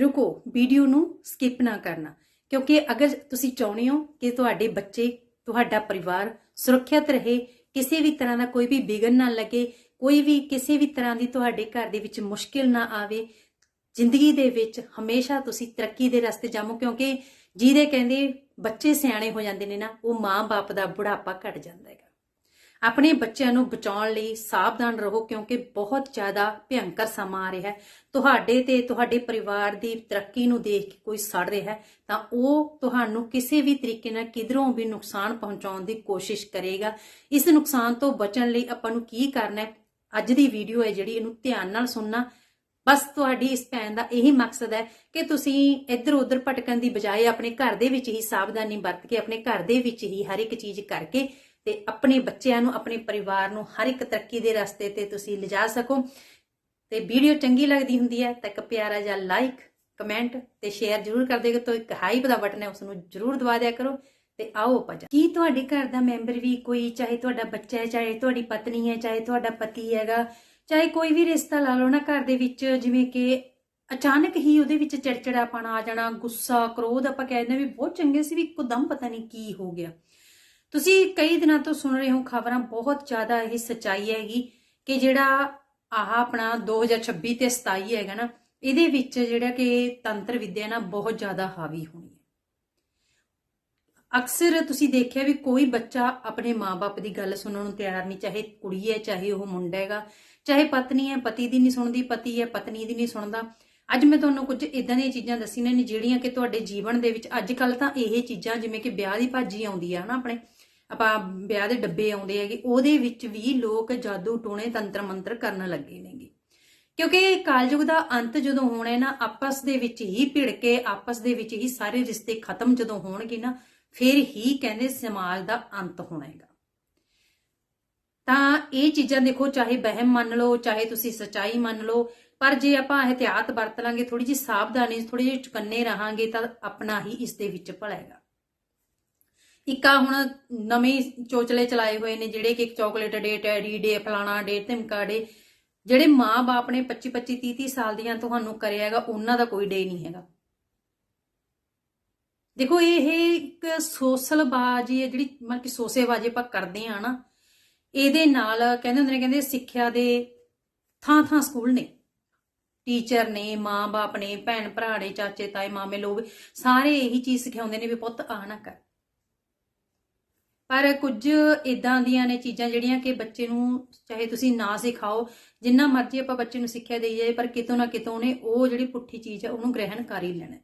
ਰੁਕੋ ਵੀਡੀਓ ਨੂੰ ਸਕਿਪ ਨਾ ਕਰਨਾ। ਕਿਉਂਕਿ ਅਗਰ ਤੁਸੀਂ ਚਾਹੁੰਦੇ ਹੋ ਕਿ ਤੁਹਾਡੇ ਬੱਚੇ, ਤੁਹਾਡਾ ਪਰਿਵਾਰ ਸੁਰੱਖਿਅਤ ਰਹੇ, ਕਿਸੇ ਵੀ ਤਰ੍ਹਾਂ ਦਾ ਕੋਈ ਵੀ ਵਿਗਨ ਨਾ ਲੱਗੇ, ਕੋਈ ਵੀ ਕਿਸੇ ਵੀ ਤਰ੍ਹਾਂ ਦੀ ਤੁਹਾਡੇ ਘਰ ਦੇ ਵਿੱਚ ਮੁਸ਼ਕਿਲ ਨਾ ਆਵੇ, ਜ਼ਿੰਦਗੀ ਦੇ ਵਿੱਚ ਹਮੇਸ਼ਾ ਤੁਸੀਂ ਤਰੱਕੀ ਦੇ ਰਸਤੇ ਜਾਮੋ ਕਿਉਂਕਿ ਜਿਹਦੇ ਕਹਿੰਦੇ ਬੱਚੇ ਸਿਆਣੇ ਹੋ ਜਾਂਦੇ ਨੇ ਨਾ, ਉਹ ਮਾਂ-ਬਾਪ ਦਾ ਬੁਢਾਪਾ ਘਟ ਜਾਂਦਾ ਹੈਗਾ। ਆਪਣੇ ਬੱਚਿਆਂ ਨੂੰ ਬਚਾਉਣ ਲਈ ਸਾਵਧਾਨ ਰਹੋ, ਕਿਉਂਕਿ ਬਹੁਤ ਜ਼ਿਆਦਾ ਭਿਅੰਕਰ ਸਮਾਂ ਆ ਰਿਹਾ ਹੈ। ਤੁਹਾਡੇ ਤੇ, ਤੁਹਾਡੇ ਪਰਿਵਾਰ ਦੀ ਤਰੱਕੀ ਨੂੰ ਦੇਖ ਕੇ ਕੋਈ ਸੜ ਰਿਹਾ ਹੈ, ਤਾਂ ਉਹ ਤੁਹਾਨੂੰ ਕਿਸੇ ਵੀ ਤਰੀਕੇ ਨਾਲ ਕਿਧਰੋਂ ਵੀ ਨੁਕਸਾਨ ਪਹੁੰਚਾਉਣ ਦੀ ਕੋਸ਼ਿਸ਼ ਕਰੇਗਾ। ਇਸ ਨੁਕਸਾਨ ਤੋਂ ਬਚਣ ਲਈ ਆਪਾਂ ਨੂੰ ਕੀ ਕਰਨਾ ਹੈ? ਅੱਜ ਦੀ ਵੀਡੀਓ ਹੈ ਜਿਹੜੀ, ਇਹਨੂੰ ਧਿਆਨ ਨਾਲ ਸੁਣਨਾ। ਬਸ ਤੁਹਾਡੀ ਇਸ ਭੈਣ ਦਾ ਇਹੀ ਮਕਸਦ ਹੈ ਕਿ ਤੁਸੀਂ ਇੱਧਰ ਉੱਧਰ ਭਟਕਣ ਦੀ ਬਜਾਏ ਆਪਣੇ ਘਰ ਦੇ ਵਿੱਚ ਹੀ ਸਾਵਧਾਨੀ ਵਰਤ ਕੇ, ਆਪਣੇ ਘਰ ਦੇ ਵਿੱਚ ਹੀ ਹਰ ਇੱਕ ਚੀਜ਼ ਕਰਕੇ ਤੇ ਆਪਣੇ ਬੱਚਿਆਂ ਨੂੰ, ਆਪਣੇ ਪਰਿਵਾਰ ਨੂੰ ਹਰ ਇੱਕ ਤਰੱਕੀ ਦੇ ਰਸਤੇ ਤੇ ਤੁਸੀਂ ਲਿਜਾ ਸਕੋ। ਤੇ ਵੀਡੀਓ ਚੰਗੀ ਲੱਗਦੀ ਹੁੰਦੀ ਹੈ ਤਾਂ ਇੱਕ ਪਿਆਰਾ ਜਿਹਾ ਲਾਈਕ ਕਮੈਂਟ ਤੇ ਸ਼ੇਅਰ ਜ਼ਰੂਰ ਕਰ ਦਿਓ। ਤੋਂ ਇੱਕ ਹਾਈਪ ਦਾ ਬਟਨ ਹੈ ਉਸ ਨੂੰ ਜ਼ਰੂਰ ਦਬਾ ਦਿਆ ਕਰੋ। ਤੇ ਆਓ ਆਪਾਂ ਕੀ ਤੁਹਾਡੇ ਘਰ ਦਾ ਮੈਂਬਰ ਵੀ ਕੋਈ, ਚਾਹੇ ਤੁਹਾਡਾ ਬੱਚਾ ਹੈ, ਚਾਹੇ ਤੁਹਾਡੀ ਪਤਨੀ ਹੈ, ਚਾਹੇ ਤੁਹਾਡਾ ਪਤੀ ਹੈਗਾ, ਚਾਹੇ ਕੋਈ ਵੀ ਰਿਸ਼ਤਾ ਲਾ ਲਓ ਨਾ ਘਰ ਦੇ ਵਿੱਚ, ਜਿਵੇਂ ਕਿ ਅਚਾਨਕ ਹੀ ਉਹਦੇ ਵਿੱਚ ਚਿੜਚਿੜਾਪਣ ਆ ਜਾਣਾ, ਗੁੱਸਾ, ਕ੍ਰੋਧ ਆਪਾਂ ਕਹਿੰਦੇ ਵੀ ਬਹੁਤ ਚੰਗੇ ਸੀ, ਵੀ ਇੱਕਦਮ ਪਤਾ ਨਹੀਂ ਕੀ ਹੋ ਗਿਆ। ਤੁਸੀਂ ਕਈ ਦਿਨਾਂ ਤੋਂ ਸੁਣ ਰਹੇ ਹੋ ਖਬਰਾਂ, ਬਹੁਤ ਜ਼ਿਆਦਾ ਇਹ ਸੱਚਾਈ ਹੈਗੀ ਕਿ ਜਿਹੜਾ ਆਹ ਆਪਣਾ 2026 ਤੇ 27 ਹੈਗਾ ਨਾ, ਇਹਦੇ ਵਿੱਚ ਜਿਹੜਾ ਕਿ ਤੰਤਰ ਵਿਦਿਆ ਨਾ ਬਹੁਤ ਜ਼ਿਆਦਾ ਹਾਵੀ ਹੋਣੀ ਹੈ। ਅਕਸਰ ਤੁਸੀਂ ਦੇਖਿਆ ਵੀ ਕੋਈ ਬੱਚਾ ਆਪਣੇ ਮਾਪੇ ਦੀ ਗੱਲ ਸੁਣਨ ਨੂੰ ਤਿਆਰ ਨਹੀਂ, ਚਾਹੇ ਕੁੜੀ ਹੈ, ਚਾਹੇ ਉਹ ਮੁੰਡਾ ਹੈਗਾ, ਚਾਹੇ ਪਤਨੀ ਹੈ, ਪਤੀ ਦੀ ਨਹੀਂ ਸੁਣਦੀ, ਪਤੀ ਹੈ, ਪਤਨੀ ਦੀ ਨਹੀਂ ਸੁਣਦਾ। ਅੱਜ ਮੈਂ ਤੁਹਾਨੂੰ ਕੁਝ ਇਦਾਂ ਦੀਆਂ ਚੀਜ਼ਾਂ ਦੱਸੀਆਂ ਨੇ ਜਿਹੜੀਆਂ ਕਿ ਤੁਹਾਡੇ ਜੀਵਨ ਦੇ ਵਿੱਚ ਅੱਜ ਕੱਲ ਤਾਂ ਇਹ ਚੀਜ਼ਾਂ ਜਿਵੇਂ ਕਿ ਵਿਆਹ ਦੀ ਭਾਜੀ ਆਉਂਦੀ ਆ ਨਾ ਆਪਣੇ ਆਪਾਂ ਵਿਆਹ ਦੇ ਡੱਬੇ ਆਉਂਦੇ ਹੈਗੇ, ਉਹਦੇ ਵਿੱਚ ਵੀ ਲੋਕ ਜਾਦੂ ਟੋਣੇ ਤੰਤਰ ਮੰਤਰ ਕਰਨ ਲੱਗੇ ਨੇਗੇ। ਕਿਉਂਕਿ ਕਾਲਯੁਗ ਦਾ ਅੰਤ ਜਦੋਂ ਹੋਣਾ ਹੈ ਨਾ, ਆਪਸ ਦੇ ਵਿੱਚ ਹੀ ਭਿੜ ਕੇ, ਆਪਸ ਦੇ ਵਿੱਚ ਹੀ ਸਾਰੇ ਰਿਸ਼ਤੇ ਖਤਮ ਜਦੋਂ ਹੋਣਗੇ ਨਾ, ਫਿਰ ਹੀ ਕਹਿੰਦੇ ਸਮਾਜ ਦਾ ਅੰਤ ਹੋਣਾ ਹੈਗਾ। ਤਾਂ ਇਹ ਚੀਜ਼ਾਂ ਦੇਖੋ, ਚਾਹੇ ਵਹਿਮ ਮੰਨ ਲਓ, ਚਾਹੇ ਤੁਸੀਂ ਸਚਾਈ ਮੰਨ ਲਓ, ਪਰ ਜੇ ਆਪਾਂ ਇਹਤਿਆਤ ਵਰਤ ਲਾਂਗੇ ਥੋੜੀ ਜਿਹੀ ਸਾਵਧਾਨੀ ਥੋੜੀ ਜਿਹੀ ਚੁਕੰਨੇ ਰਹਾਂਗੇ, ਤਾਂ ਆਪਣਾ ਹੀ ਇਸ ਦੇ ਵਿੱਚ ਭਲਾ ਹੈਗਾ। ਇੱਕ ਆ ਹੁਣ ਨਵੇਂ ਚੋਚਲੇ ਚਲਾਏ ਹੋਏ ਨੇ ਜਿਹੜੇ ਕਿ ਚਾਕਲੇਟ ਡੇ, ਟੈਡੀ ਡੇ, ਫਲਾਣਾ ਡੇ, ਧਮਕਾ ਡੇ। ਜਿਹੜੇ ਮਾਂ-ਬਾਪ ਨੇ 25 25 30 30 ਸਾਲ ਦੀਆਂ ਤੁਹਾਨੂੰ ਕਰਿਆ ਹੈਗਾ, ਉਹਨਾਂ ਦਾ ਕੋਈ ਡੇ ਨਹੀਂ ਹੈਗਾ। ਦੇਖੋ, ਇਹ ਇੱਕ ਸੋਸਲਬਾਜ਼ੀ ਹੈ, ਜਿਹੜੀ ਮਤਲਬ ਕਿ ਸੋਸੇਬਾਜੀ ਆਪਾਂ ਕਰਦੇ ਆ ਨਾ, ਇਹਦੇ ਨਾਲ ਕਹਿੰਦੇ ਹੁੰਦੇ ਨੇ, ਕਹਿੰਦੇ ਸਿੱਖਿਆ ਦੇ ਥਾਂ ਥਾਂ ਸਕੂਲ ਨੇ। ਟੀਚਰ ਨੇ, ਮਾਂ-ਬਾਪ ਨੇ ਭੈਣ ਭਰਾ ਨੇ ਚਾਚੇ ਤਾਏ ਮਾਮੇ, ਲੋਕ ਸਾਰੇ ਇਹੀ ਚੀਜ਼ ਸਿਖਾਉਂਦੇ ਨੇ ਵੀ ਪੁੱਤ ਆ ਨਾ ਕਰ। ਪਰ ਕੁਝ ਇਦਾਂ ਦੀਆਂ ਨੇ ਚੀਜ਼ਾਂ ਜਿਹੜੀਆਂ ਕਿ ਬੱਚੇ ਨੂੰ ਚਾਹੇ ਤੁਸੀਂ ਨਾ ਸਿਖਾਓ, ਜਿੰਨਾ ਮਰਜ਼ੀ ਆਪਾਂ ਬੱਚੇ ਨੂੰ ਸਿੱਖਿਆ ਦੇਈ ਜਾਏ ਪਰ ਕਿਤੋਂ ਨਾ ਕਿਤੋਂ ਨੇ ਉਹ ਜਿਹੜੀ ਪੁੱਠੀ ਚੀਜ਼ ਹੈ ਉਹਨੂੰ ਗ੍ਰਹਿਣ ਕਰ ਹੀ ਲੈਣਾ।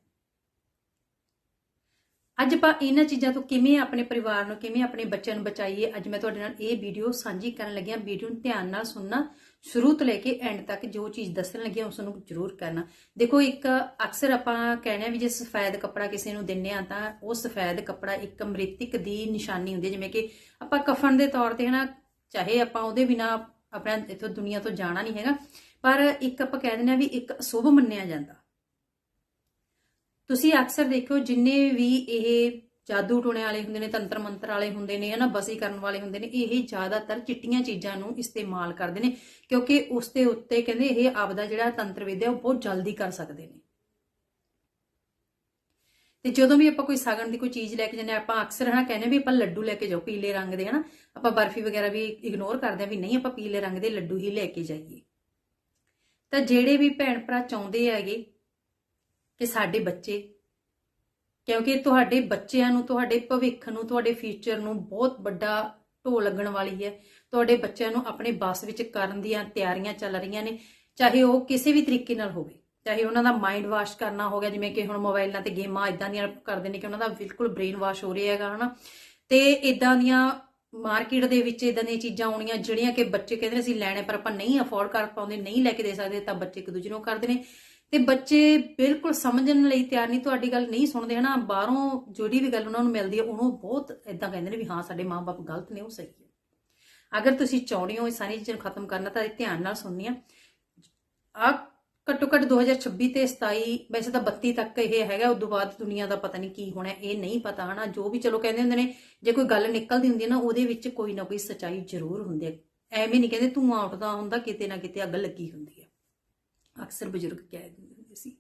ਅੱਜ ਆਪਾਂ ਇਹਨਾਂ ਚੀਜ਼ਾਂ ਤੋਂ ਕਿਵੇਂ ਆਪਣੇ ਪਰਿਵਾਰ ਨੂੰ, ਕਿਵੇਂ ਆਪਣੇ ਬੱਚਿਆਂ ਨੂੰ ਬਚਾਈਏ, ਅੱਜ ਮੈਂ ਤੁਹਾਡੇ ਨਾਲ ਇਹ ਵੀਡੀਓ ਸਾਂਝੀ ਕਰਨ ਲੱਗਿਆ, ਵੀਡੀਓ ਨੂੰ ਧਿਆਨ ਨਾਲ ਸੁਣਨਾ। ਸ਼ੁਰੂ ਤੋਂ ਲੈ ਕੇ ਐਂਡ ਤੱਕ ਜੋ ਚੀਜ਼ ਦੱਸਣ ਲੱਗਿਆ ਉਸ ਨੂੰ ਜ਼ਰੂਰ ਕਰਨਾ। ਦੇਖੋ, ਇੱਕ ਅਕਸਰ ਆਪਾਂ ਕਹਿੰਦੇ ਆ ਵੀ ਜੇ ਸਫੈਦ ਕੱਪੜਾ ਕਿਸੇ ਨੂੰ ਦਿੰਨੇ ਆ, ਤਾਂ ਉਹ ਸਫੈਦ ਕੱਪੜਾ ਇੱਕ ਮ੍ਰਿਤਕ ਦੀ ਨਿਸ਼ਾਨੀ ਹੁੰਦੀ ਹੈ ਜਿਵੇਂ ਕਿ ਆਪਾਂ ਕਫਨ ਦੇ ਤੌਰ ਤੇ ਹਨਾ, ਚਾਹੇ ਆਪਾਂ ਉਹਦੇ ਬਿਨਾ ਆਪਣਾ ਇਥੋਂ ਦੁਨੀਆ ਤੋਂ ਜਾਣਾ ਨਹੀਂ ਹੈਗਾ, ਪਰ ਇੱਕ ਆਪਾਂ ਕਹਿ ਦਿੰਦੇ ਆ ਵੀ ਇੱਕ ਅਸ਼ੁਭ ਮੰਨਿਆ ਜਾਂਦਾ। ਤੁਸੀਂ ਅਕਸਰ ਦੇਖੋ ਜਿੰਨੇ ਵੀ ਇਹ ਜਾਦੂ ਟੋਣੇ ਵਾਲੇ ਹੁੰਦੇ ਨੇ ਤੰਤਰ ਮੰਤਰ ਵਾਲੇ ਹੁੰਦੇ ਨੇ ਹਨਾ ਬਸੀ ਕਰਨ ਵਾਲੇ ਹੁੰਦੇ ਨੇ ਇਹ ਜ਼ਿਆਦਾਤਰ ਚਿੱਟੀਆਂ ਚੀਜ਼ਾਂ ਨੂੰ ਇਸਤੇਮਾਲ ਕਰਦੇ ਨੇ ਕਿਉਂਕਿ ਉਸ ਦੇ ਉੱਤੇ ਕਹਿੰਦੇ ਇਹ ਆਪਦਾ ਜਿਹੜਾ ਤੰਤਰ ਵਿਦਿਆ ਉਹ ਬਹੁਤ ਜਲਦੀ ਕਰ ਸਕਦੇ ਨੇ। ਤੇ ਜਦੋਂ ਵੀ ਆਪਾਂ ਕੋਈ ਸਾਗਣ ਦੀ ਕੋਈ ਚੀਜ਼ ਲੈ ਕੇ ਜਾਂਦੇ ਹਾਂ, ਆਪਾਂ ਅਕਸਰ ਹਨਾ ਕਹਿੰਦੇ ਵੀ ਆਪਾਂ ਲੱਡੂ ਲੈ ਕੇ ਜਾਓ ਪੀਲੇ ਰੰਗ ਦੇ ਹਨਾ ਆਪਾਂ ਬਰਫੀ ਵਗੈਰਾ ਵੀ ਇਗਨੋਰ ਕਰਦੇ ਆ ਵੀ ਨਹੀਂ ਆਪਾਂ ਪੀਲੇ ਰੰਗ ਦੇ ਲੱਡੂ ਹੀ ਲੈ ਕੇ ਜਾਈਏ। ਤਾਂ ਜਿਹੜੇ ਵੀ ਭੈਣ ਭਰਾ ਚਾਹੁੰਦੇ ਹੈਗੇ ਕਿ ਸਾਡੇ ਬੱਚੇ ਕਿਉਂਕਿ ਤੁਹਾਡੇ ਬੱਚਿਆਂ ਨੂੰ, ਤੁਹਾਡੇ ਭਵਿੱਖ ਨੂੰ, ਤੁਹਾਡੇ ਫਿਊਚਰ ਨੂੰ ਬਹੁਤ ਵੱਡਾ ਢੋ ਲੱਗਣ ਵਾਲੀ ਹੈ। ਤੁਹਾਡੇ ਬੱਚਿਆਂ ਨੂੰ ਆਪਣੇ ਬਸ ਵਿੱਚ ਕਰਨ ਦੀਆਂ ਤਿਆਰੀਆਂ ਚੱਲ ਰਹੀਆਂ ਨੇ, ਚਾਹੇ ਉਹ ਕਿਸੇ ਵੀ ਤਰੀਕੇ ਨਾਲ ਹੋਵੇ। ਚਾਹੇ ਉਹਨਾਂ ਦਾ ਮਾਈਂਡ ਵਾਸ਼ ਕਰਨਾ ਹੋ ਗਿਆ, ਜਿਵੇਂ ਕਿ ਹੁਣ ਮੋਬਾਈਲਾਂ ਤੇ ਗੇਮਾਂ ਇਦਾਂ ਦੀਆਂ ਕਰਦੇ ਨੇ ਕਿ ਉਹਨਾਂ ਦਾ ਬਿਲਕੁਲ ਬ੍ਰੇਨ ਵਾਸ਼ ਹੋ ਰਿਹਾ ਹੈਗਾ, ਹਨਾ। ਤੇ ਇਦਾਂ ਦੀਆਂ ਮਾਰਕੀਟ ਦੇ ਵਿੱਚ ਇਦਾਂ ਦੀਆਂ ਚੀਜ਼ਾਂ ਆਉਣੀਆਂ, ਜਿਹੜੀਆਂ ਕਿ ਬੱਚੇ ਕਹਿੰਦੇ ਨੇ ਅਸੀਂ ਲੈਣੇ ਪਰ ਆਪਾਂ ਨਹੀਂ ਅਫੋਰਡ ਕਰ ਪਾਉਂਦੇ, ਨਹੀਂ ਲੈ ਕੇ ਦੇ ਸਕਦੇ, ਤਾਂ ਬੱਚੇ ਇੱਕ ਦੂਜੇ ਨੂੰ ਕਰਦੇ ਨੇ। ਤੇ ਬੱਚੇ ਬਿਲਕੁਲ ਸਮਝਣ ਲਈ ਤਿਆਰ ਨਹੀਂ, ਤੁਹਾਡੀ ਗੱਲ ਨਹੀਂ ਸੁਣਦੇ ਹਨਾ। ਬਾਹਰੋਂ ਜਿਹੜੀ ਵੀ ਗੱਲ ਉਹਨਾਂ ਨੂੰ ਮਿਲਦੀ ਹੈ, ਉਹਨੂੰ ਬਹੁਤ ਇਦਾਂ ਕਹਿੰਦੇ ਨੇ ਵੀ ਹਾਂ, ਸਾਡੇ ਮਾਪੇ ਗਲਤ ਨੇ, ਉਹ ਸਹੀ ਹੈ। ਅਗਰ ਤੁਸੀਂ ਚਾਹੁੰਦੇ ਹੋ ਇਹ ਸਾਰੀ ਚੀਜ਼ਾਂ ਨੂੰ ਖਤਮ ਕਰਨਾ, ਤਾਂ ਧਿਆਨ ਨਾਲ ਸੁਣਨੀ ਆ। ਘੱਟੋ ਘੱਟ 2026 ਤੇ 27 ਵੈਸੇ ਤਾਂ 32 ਤੱਕ ਇਹ ਹੈਗਾ ਉਦੋਂ ਬਾਅਦ ਦੁਨੀਆ ਦਾ ਪਤਾ ਨਹੀਂ ਕੀ ਹੋਣਾ, ਇਹ ਨਹੀਂ ਪਤਾ ਹਨਾ। ਜੋ ਵੀ ਚਲੋ ਕਹਿੰਦੇ ਹੁੰਦੇ ਨੇ, ਜੇ ਕੋਈ ਗੱਲ ਨਿਕਲਦੀ ਹੁੰਦੀ ਹੈ ਨਾ, ਉਹਦੇ ਵਿੱਚ ਕੋਈ ਨਾ ਕੋਈ ਸਚਾਈ ਜ਼ਰੂਰ ਹੁੰਦੀ ਹੈ। ਐਵੇਂ ਨਹੀਂ ਕਹਿੰਦੇ ਧੂਆਂ ਉੱਠਦਾ ਹੁੰਦਾ, ਕਿਤੇ ਨਾ ਕਿਤੇ ਅੱਗ ਲੱਗੀ ਹੁੰਦੀ ਅਕਸਰ ਬਜ਼ੁਰਗ ਕਹਿ ਦਿੰਦੇ ਹੁੰਦੇ ਸੀ।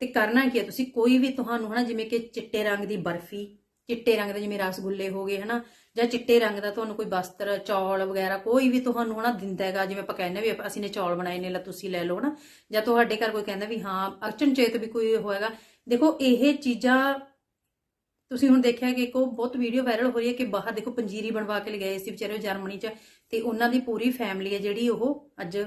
ਤੇ ਕਰਨਾ ਕੀ ਹੈ ਤੁਸੀਂ? ਕੋਈ ਵੀ ਤੁਹਾਨੂੰ ਹਨਾ, ਜਿਵੇਂ ਕਿ ਚਿੱਟੇ ਰੰਗ ਦੀ ਬਰਫੀ, ਚਿੱਟੇ ਰੰਗ ਦੇ ਜਿਵੇਂ ਰਸਗੁੱਲੇ ਹੋ ਗਏ ਹਨਾ, ਜਾਂ ਚਿੱਟੇ ਰੰਗ ਦਾ ਤੁਹਾਨੂੰ ਕੋਈ ਵਸਤਰ, ਚੌਲ ਵਗੈਰਾ ਕੋਈ ਵੀ ਤੁਹਾਨੂੰ ਹਨਾ ਦਿੰਦਾ ਹੈਗਾ, ਜਿਵੇਂ ਆਪਾਂ ਕਹਿੰਦੇ ਵੀ ਅਸੀਂ ਨੇ ਚੌਲ ਬਣਾਏ ਨੇ, ਲੈ ਤੁਸੀਂ ਲੈ ਲਓ ਹਨਾ, ਜਾਂ ਤੁਹਾਡੇ ਘਰ ਕੋਈ ਕਹਿੰਦਾ ਵੀ ਹਾਂ ਅਚਨਚੇਤ ਵੀ ਕੋਈ ਹੋਏਗਾ ਦੇਖੋ, ਇਹ ਚੀਜ਼ਾਂ ਤੁਸੀਂ ਹੁਣ ਦੇਖਿਆ ਕਿ ਇੱਕ ਉਹ ਬਹੁਤ ਵੀਡੀਓ ਵਾਇਰਲ ਹੋ ਰਹੀ ਹੈ ਕਿ ਬਾਹਰ ਦੇਖੋ ਪੰਜੀਰੀ ਬਣਵਾ ਕੇ ਲਗਾਏ ਸੀ ਵਿਚਾਰੇ ਜਰਮਨੀ 'ਚ, ਤੇ ਉਹਨਾਂ ਦੀ ਪੂਰੀ ਫੈਮਿਲੀ ਹੈ ਜਿਹੜੀ ਉਹ ਅੱਜ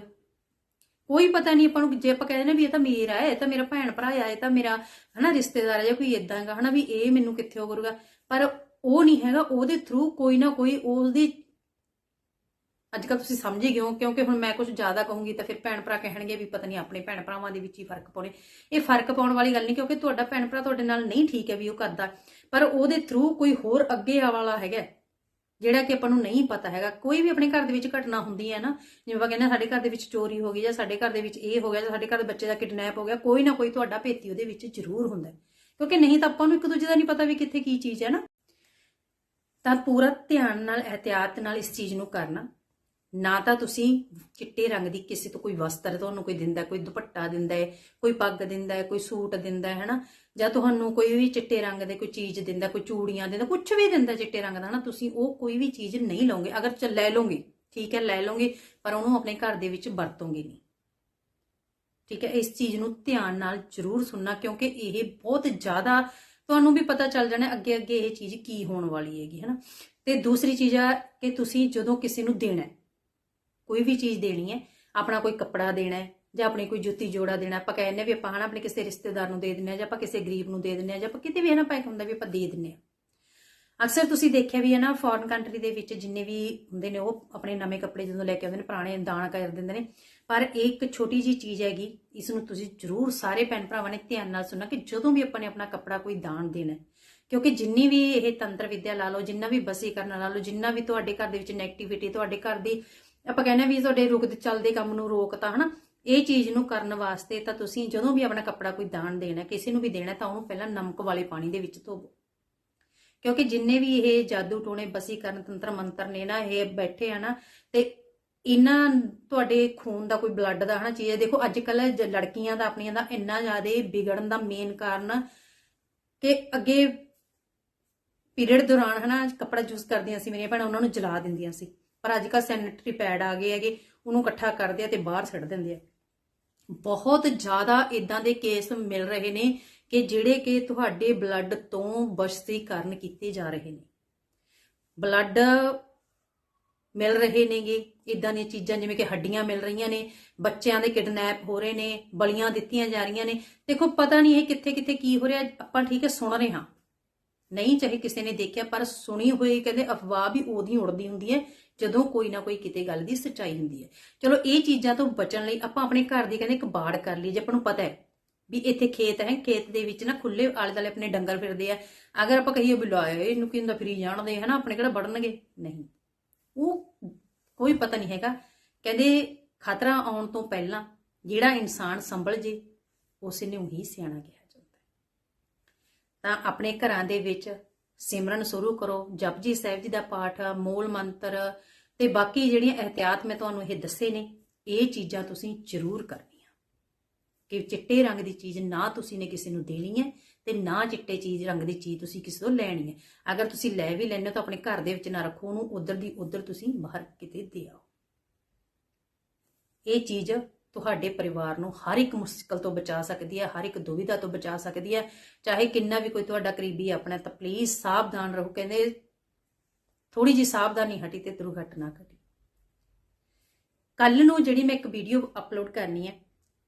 ਕੋਈ ਪਤਾ ਨਹੀਂ ਆਪਾਂ ਨੂੰ ਜੇ ਆਪਾਂ ਕਹਿੰਦੇ ਨੇ ਵੀ ਇਹ ਤਾਂ ਮੇਰਾ ਹੈ ਇਹ ਤਾਂ ਮੇਰਾ ਭੈਣ ਭਰਾ ਆ, ਇਹ ਤਾਂ ਮੇਰਾ, ਹਨਾ, ਰਿਸ਼ਤੇਦਾਰ ਹੈ ਜਾਂ ਕੋਈ ਇਦਾਂ ਹੈਗਾ, ਹਨਾ, ਵੀ ਇਹ ਮੈਨੂੰ ਕਿੱਥੇ ਹੋ ਕਰੂਗਾ। ਪਰ ਉਹ ਨਹੀਂ ਹੈਗਾ, ਉਹਦੇ ਥਰੂ ਕੋਈ ਨਾ ਕੋਈ ਉਹਦੀ ਅੱਜ ਕੱਲ ਤੁਸੀਂ ਸਮਝ ਹੀ ਗਏ ਹੋ, ਕਿਉਂਕਿ ਹੁਣ ਮੈਂ ਕੁਝ ਜ਼ਿਆਦਾ ਕਹੂੰਗੀ ਤਾਂ ਫਿਰ ਭੈਣ ਭਰਾ ਕਹਿਣਗੇ ਵੀ ਪਤਾ ਨਹੀਂ ਆਪਣੇ ਭੈਣ ਭਰਾਵਾਂ ਦੇ ਵਿੱਚ ਹੀ ਫ਼ਰਕ ਪਾਉਣੇ। ਇਹ ਫ਼ਰਕ ਪਾਉਣ ਵਾਲੀ ਗੱਲ ਨਹੀਂ, ਕਿਉਂਕਿ ਤੁਹਾਡਾ ਭੈਣ ਭਰਾ ਤੁਹਾਡੇ ਨਾਲ ਨਹੀਂ ਠੀਕ ਹੈ ਵੀ ਉਹ ਕਰਦਾ। ਪਰ ਉਹਦੇ ਥਰੂ ਕੋਈ ਹੋਰ ਅੱਗੇ ਆ ਵਾਲਾ ਹੈਗਾ। ਜਿਹੜਾ ਕਿ ਆਪਾਂ ਨੂੰ ਨਹੀਂ ਪਤਾ ਹੈਗਾ, ਕੋਈ ਵੀ ਆਪਣੇ ਘਰ ਦੇ ਵਿੱਚ ਘਟਨਾ ਹੁੰਦੀ ਹੈ ਨਾ, ਜਿਵੇਂ ਆਪਾਂ ਕਹਿੰਦੇ ਸਾਡੇ ਘਰ ਦੇ ਵਿੱਚ ਚੋਰੀ ਹੋ ਗਈ ਜਾਂ ਸਾਡੇ ਘਰ ਦੇ ਵਿੱਚ ਇਹ ਹੋ ਗਿਆ ਜਾਂ ਸਾਡੇ ਘਰ ਦੇ ਬੱਚੇ ਦਾ ਕਿਡਨੈਪ ਹੋ ਗਿਆ, ਕੋਈ ਨਾ ਕੋਈ ਤੁਹਾਡਾ ਭੇਤੀ ਉਹਦੇ ਵਿੱਚ ਜ਼ਰੂਰ ਹੁੰਦਾ ਕਿਉਂਕਿ ਨਹੀਂ ਤਾਂ ਆਪਾਂ ਨੂੰ ਇੱਕ ਦੂਜੇ ਦਾ ਨਹੀਂ ਪਤਾ ਵੀ ਕਿੱਥੇ ਕੀ ਚੀਜ਼ ਹੈ ਨਾ। ਤਾਂ ਪੂਰਾ ਧਿਆਨ ਨਾਲ ਇhtiyਾਤ ਨਾਲ ਇਸ ਚੀਜ਼ ਨੂੰ ਕਰਨਾ। ਨਾ ਤਾਂ ਤੁਸੀਂ ਚਿੱਟੇ ਰੰਗ ਦੀ ਕਿਸੇ ਤੋਂ ਕੋਈ ਵਸਤਰ ਤੁਹਾਨੂੰ ਕੋਈ ਦਿੰਦਾ, ਕੋਈ ਦੁਪੱਟਾ ਦਿੰਦਾ ਹੈ, ਕੋਈ ਪੱਗ ਦਿੰਦਾ ਹੈ, ਕੋਈ ਸੂਟ ਦਿੰਦਾ ਹੈ, ਹਨਾ? ਜਾਂ ਤੁਹਾਨੂੰ ਕੋਈ ਵੀ ਚਿੱਟੇ ਰੰਗ ਦੇ ਕੋਈ ਚੀਜ਼ ਦਿੰਦਾ, ਕੋਈ ਚੂੜੀਆਂ ਦਿੰਦਾ ਕੁਝ ਵੀ ਦਿੰਦਾ ਚਿੱਟੇ ਰੰਗ ਦਾ, ਹਨਾ? ਤੁਸੀਂ ਉਹ ਕੋਈ ਵੀ ਚੀਜ਼ ਨਹੀਂ ਲਓਗੇ। ਅਗਰ ਚ ਲੈ ਲਓਗੇ, ਠੀਕ ਹੈ, ਲੈ ਲਓਗੇ, ਪਰ ਉਹਨੂੰ ਆਪਣੇ ਘਰ ਦੇ ਵਿੱਚ ਵਰਤੋਗੇ ਨਹੀਂ। ਠੀਕ ਹੈ, ਇਸ ਚੀਜ਼ ਨੂੰ ਧਿਆਨ ਨਾਲ ਜ਼ਰੂਰ ਸੁਣਨਾ, ਕਿਉਂਕਿ ਇਹ ਬਹੁਤ ਜ਼ਿਆਦਾ ਤੁਹਾਨੂੰ ਵੀ ਪਤਾ ਚੱਲ ਜਾਣਾ ਅੱਗੇ ਅੱਗੇ ਇਹ ਚੀਜ਼ ਕੀ ਹੋਣ ਵਾਲੀ ਹੈਗੀ, ਹਨਾ? ਤੇ ਦੂਸਰੀ ਚੀਜ਼ ਆ ਕਿ ਤੁਸੀਂ ਜਦੋਂ ਕਿਸੇ ਨੂੰ ਦੇਣਾ ਕੋਈ ਵੀ ਚੀਜ਼ ਦੇਣੀ ਹੈ, ਆਪਣਾ ਕੋਈ ਕੱਪੜਾ ਦੇਣਾ ਹੈ ਜਾਂ ਆਪਣੀ ਕੋਈ ਜੁੱਤੀ ਜੋੜਾ ਦੇਣਾ ਆਪਾਂ ਕਹਿੰਦੇ ਵੀ ਆਪਾਂ ਹਨਾ ਆਪਣੇ ਕਿਸੇ ਰਿਸ਼ਤੇਦਾਰ ਨੂੰ ਦੇ ਦਿੰਨੇ ਆ ਜਾਂ ਆਪਾਂ ਕਿਸੇ ਗਰੀਬ ਨੂੰ ਦੇ ਦਿੰਨੇ ਆ ਜਾਂ ਆਪਾਂ ਕਿਤੇ ਵੀ ਹਨਾ ਪੈਕ ਹੁੰਦਾ ਵੀ ਆਪਾਂ ਦੇ ਦਿੰਨੇ ਆ ਅਕਸਰ ਤੁਸੀਂ ਦੇਖਿਆ ਵੀ ਹੈ ਨਾ ਫੋਰਨ ਕੰਟਰੀ ਦੇ ਵਿੱਚ ਜਿੰਨੇ ਵੀ ਹੁੰਦੇ ਨੇ ਉਹ ਆਪਣੇ ਨਵੇਂ ਕੱਪੜੇ ਜਦੋਂ ਲੈ ਕੇ ਆਉਂਦੇ ਨੇ, ਪੁਰਾਣੇ ਦਾਨ ਕਰ ਦਿੰਦੇ ਨੇ। ਪਰ ਇਹ ਇੱਕ ਛੋਟੀ ਜੀ ਚੀਜ਼ ਹੈਗੀ, ਇਸ ਨੂੰ ਤੁਸੀਂ ਜ਼ਰੂਰ ਸਾਰੇ ਭੈਣ ਭਰਾਵਾਂ ਨੇ ਧਿਆਨ ਨਾਲ ਸੁਣਨਾ ਕਿ ਜਦੋਂ ਵੀ ਆਪਾਂ ਨੇ ਆਪਣਾ ਕੱਪੜਾ ਕੋਈ ਦਾਨ ਦੇਣਾ ਕਿਉਂਕਿ ਜਿੰਨੀ ਵੀ ਇਹ ਤੰਤਰ ਵਿਦਿਆ ਲਾ ਲਓ, ਜਿੰਨਾ ਵੀ ਬਸੀਕਰਨ ਲਾ ਲਓ, ਜਿੰਨਾ ਵੀ ਤੁਹਾਡੇ ਘਰ ਦੇ ਵਿੱਚ ਨੈਗੇਟਿਵਿਟੀ ਤੁਹਾਡੇ ਘਰ ਦੀ ਆਪਾਂ ਕਹਿੰਦੇ ਹਾਂ ਵੀ ਤੁਹਾਡੇ ਰੁਕਦੇ ਚੱਲਦੇ ਕੰਮ ਨੂੰ ਰੋਕਤਾ ਹਨਾ, ਇਹ ਚੀਜ਼ ਨੂੰ ਕਰਨ ਵਾਸਤੇ ਤਾਂ ਤੁਸੀਂ ਜਦੋਂ ਵੀ ਆਪਣਾ ਕੱਪੜਾ ਕੋਈ ਦਾਨ ਦੇਣਾ, ਕਿਸੇ ਨੂੰ ਵੀ ਦੇਣਾ, ਤਾਂ ਉਹਨੂੰ ਪਹਿਲਾਂ ਨਮਕ ਵਾਲੇ ਪਾਣੀ ਦੇ ਵਿੱਚ ਧੋਵੋ। ਕਿਉਂਕਿ ਜਿੰਨੇ ਵੀ ਇਹ ਜਾਦੂ ਟੋਣੇ ਬਸੀਕਰਨ ਤੰਤਰ ਮੰਤਰ ਨੇ ਨਾ, ਇਹ ਬੈਠੇ ਆ ਨਾ, ਤੇ ਇਹਨਾਂ ਤੁਹਾਡੇ ਖੂਨ ਦਾ ਕੋਈ ਬਲੱਡ ਦਾ ਹਨਾ ਚੀਜ਼ ਹੈ ਦੇਖੋ ਅੱਜ ਕੱਲ ਲੜਕੀਆਂ ਦਾ, ਆਪਣੀਆਂ ਦਾ ਇੰਨਾ ਜ਼ਿਆਦਾ ਵਿਗੜਨ ਦਾ ਮੇਨ ਕਾਰਨ ਕਿ ਅੱਗੇ ਪੀਰੀਅਡ ਦੌਰਾਨ ਹਨਾ, ਕੱਪੜਾ ਯੂਜ਼ ਕਰਦੀਆਂ ਸੀ ਮੇਰੀਆਂ ਭੈਣਾਂ, ਉਹਨਾਂ ਨੂੰ ਜਲਾ ਦਿੰਦੀਆਂ ਸੀ। ਪਰ ਅੱਜ ਕੱਲ ਸੈਨੀਟਰੀ ਪੈਡ ਆ ਗਏ ਹੈਗੇ, ਉਹਨੂੰ ਇਕੱਠਾ ਕਰਦੇ ਆ ਤੇ ਬਾਹਰ ਛੱਡ ਦਿੰਦੇ ਆ। ਬਹੁਤ ਜ਼ਿਆਦਾ ਇਦਾਂ ਦੇ ਕੇਸ ਮਿਲ ਰਹੇ ਨੇ ਕਿ ਜਿਹੜੇ ਕਿ ਤੁਹਾਡੇ ਬਲੱਡ ਤੋਂ ਬਸ਼ਤੀਕਰਨ ਕੀਤੇ ਜਾ ਰਹੇ ਨੇ। ਬਲੱਡ ਮਿਲ ਰਹੇ ਨੇਗੇ ਇਦਾਂ ਦੀਆਂ ਚੀਜ਼ਾਂ ਜਿਵੇਂ ਕਿ ਹੱਡੀਆਂ ਮਿਲ ਰਹੀਆਂ ਨੇ, ਬੱਚਿਆਂ ਦੇ ਕਿਡਨੈਪ ਹੋ ਰਹੇ ਨੇ, ਬਲੀਆਂ ਦਿੱਤੀਆਂ ਜਾ ਰਹੀਆਂ ਨੇ। ਦੇਖੋ, ਪਤਾ ਨਹੀਂ ਇਹ ਕਿੱਥੇ ਕਿੱਥੇ ਕੀ ਹੋ ਰਿਹਾ, ਆਪਾਂ ਠੀਕ ਹੈ, ਸੁਣ ਰਹੇ ਹਾਂ। ਨਹੀਂ ਚਾਹੇ ਕਿਸੇ ਨੇ ਦੇਖਿਆ, ਪਰ ਸੁਣੀ ਹੋਈ ਕਹਿੰਦੇ ਅਫਵਾਹ ਵੀ ਉਹਦੀ ਉੜਦੀ ਹੁੰਦੀ ਹੈ, ਜਦੋਂ ਕੋਈ ਨਾ ਕੋਈ ਕਿਤੇ ਗੱਲ ਦੀ ਸੱਚਾਈ ਹੁੰਦੀ ਹੈ। ਚਲੋ, ਇਹ ਚੀਜ਼ਾਂ ਤੋਂ ਬਚਣ ਲਈ ਆਪਾਂ ਆਪਣੇ ਘਰ ਦੀ ਕਹਿੰਦੇ ਇੱਕ ਬਾੜ ਕਰ ਲਈ, ਜੇ ਆਪਾਂ ਨੂੰ ਪਤਾ ਹੈ ਵੀ ਇੱਥੇ ਖੇਤ ਹੈ, ਖੇਤ ਦੇ ਵਿੱਚ ਨਾ ਖੁੱਲੇ ਆਲੇ ਦੁਆਲੇ ਆਪਣੇ ਡੰਗਰ ਫਿਰਦੇ ਆ। ਅਗਰ ਆਪਾਂ ਕਹੀਏ ਵੀ ਲਾਏ, ਇਹਨੂੰ ਕੀ ਹੁੰਦਾ, ਫਰੀ ਜਾਣਦੇ ਨਾ ਆਪਣੇ ਕਿਹੜਾ ਵੜਨਗੇ? ਨਹੀਂ। ਉਹ ਕੋਈ ਪਤਾ ਨਹੀਂ ਹੈਗਾ। ਕਹਿੰਦੇ ਖਤਰਾ ਆਉਣ ਤੋਂ ਪਹਿਲਾਂ ਜਿਹੜਾ ਇਨਸਾਨ ਸੰਭਲ ਜੇ, ਉਸੇ ਨੂੰ ਹੀ ਸਿਆਣਾ ਕਿਹਾ। ਤਾਂ ਆਪਣੇ ਘਰਾਂ ਦੇ ਵਿੱਚ ਸਿਮਰਨ ਸ਼ੁਰੂ ਕਰੋ, ਜਪਜੀ ਸਾਹਿਬ ਜੀ ਦਾ ਪਾਠ, ਮੂਲ ਮੰਤਰ ਤੇ ਬਾਕੀ ਜਿਹੜੀਆਂ ਇhtiyਾਤ ਮੈਂ ਤੁਹਾਨੂੰ ਇਹ ਦੱਸੇ ਨੇ, ਇਹ ਚੀਜ਼ਾਂ ਤੁਸੀਂ ਜ਼ਰੂਰ ਕਰਨੀਆਂ। ਕਿ ਚਿੱਟੇ ਰੰਗ ਦੀ ਚੀਜ਼ ਨਾ ਤੁਸੀਂ ਨੇ ਕਿਸੇ ਨੂੰ ਦੇਣੀ ਹੈ ਤੇ ਨਾ ਚਿੱਟੇ ਚੀਜ਼ ਰੰਗ ਦੀ ਚੀਜ਼ ਤੁਸੀਂ ਕਿਸੇ ਤੋਂ ਲੈਣੀ ਹੈ। ਅਗਰ ਤੁਸੀਂ ਲੈ ਵੀ ਲੈਣੇ ਹੋ ਤਾਂ ਆਪਣੇ ਘਰ ਦੇ ਵਿੱਚ ਨਾ ਰੱਖੋ, ਉਹਨੂੰ ਉਧਰ ਦੀ ਉਧਰ ਤੁਸੀਂ ਬਾਹਰ ਕਿਤੇ ਦੇ ਆਓ। ਇਹ ਚੀਜ਼ ਤੁਹਾਡੇ ਪਰਿਵਾਰ ਨੂੰ ਹਰ ਇੱਕ ਮੁਸ਼ਕਲ ਤੋਂ ਬਚਾ ਸਕਦੀ ਹੈ, ਹਰ ਇੱਕ ਦੁਵਿਧਾ ਤੋਂ ਬਚਾ ਸਕਦੀ ਹੈ। ਚਾਹੇ ਕਿੰਨਾ ਵੀ ਕੋਈ ਤੁਹਾਡਾ ਕਰੀਬੀ ਆਪਣਾ ਤਾਂ ਪਲੀਜ਼ ਸਾਵਧਾਨ ਰਹੋ, ਕਹਿੰਦੇ ਥੋੜੀ ਜੀ ਸਾਵਧਾਨੀ ਹਟੀ ਤੇ ਦੁਰਘਟਨਾ ਘਟੀ। ਕੱਲ ਨੂੰ ਜਿਹੜੀ ਮੈਂ ਇੱਕ ਵੀਡੀਓ ਅਪਲੋਡ ਕਰਨੀ ਹੈ,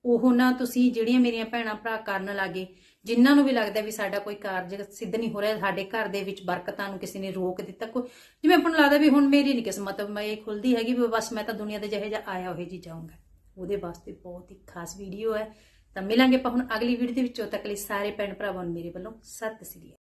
ਉਹ ਨਾ ਤੁਸੀਂ ਜਿਹੜੀਆਂ ਮੇਰੀਆਂ ਭੈਣਾਂ ਭਰਾ ਕਰਨ ਲੱਗੇ, ਜਿਨ੍ਹਾਂ ਨੂੰ ਵੀ ਲੱਗਦਾ ਵੀ ਸਾਡਾ ਕੋਈ ਕਾਰਜ ਸਿੱਧ ਨਹੀਂ ਹੋ ਰਿਹਾ, ਸਾਡੇ ਘਰ ਦੇ ਵਿੱਚ ਬਰਕਤਾਂ ਨੂੰ ਕਿਸੇ ਨੇ ਰੋਕ ਦਿੱਤਾ, ਕੋਈ ਜਿਵੇਂ ਆਪਾਂ ਨੂੰ ਲੱਗਦਾ ਵੀ ਹੁਣ ਮੇਰੀ ਨਹੀਂ ਕਿਸਮਤ, ਮੈਂ ਇਹ ਖੁੱਲਦੀ ਹੈਗੀ ਵੀ ਬਸ ਮੈਂ ਤਾਂ ਦੁਨੀਆ ਦੇ ਜਿਹੇ ਜਿਹਾ ਆਇਆ ਹੋਏ ਜੀ ਜਾਊਂਗਾ। ਉਹਦੇ ਵਾਸਤੇ ਬਹੁਤ ਹੀ ਖਾਸ ਵੀਡੀਓ ਹੈ। ਤਾਂ ਮਿਲਾਂਗੇ ਆਪਾਂ ਹੁਣ ਅਗਲੀ ਵੀਡੀਓ ਦੇ ਵਿੱਚ। ਉਦੋਂ ਤੱਕ ਲਈ ਸਾਰੇ ਭੈਣ ਭਰਾਵਾਂ ਨੂੰ ਮੇਰੇ ਵੱਲੋਂ ਸਤਿ ਸ੍ਰੀ ਅਕਾਲ।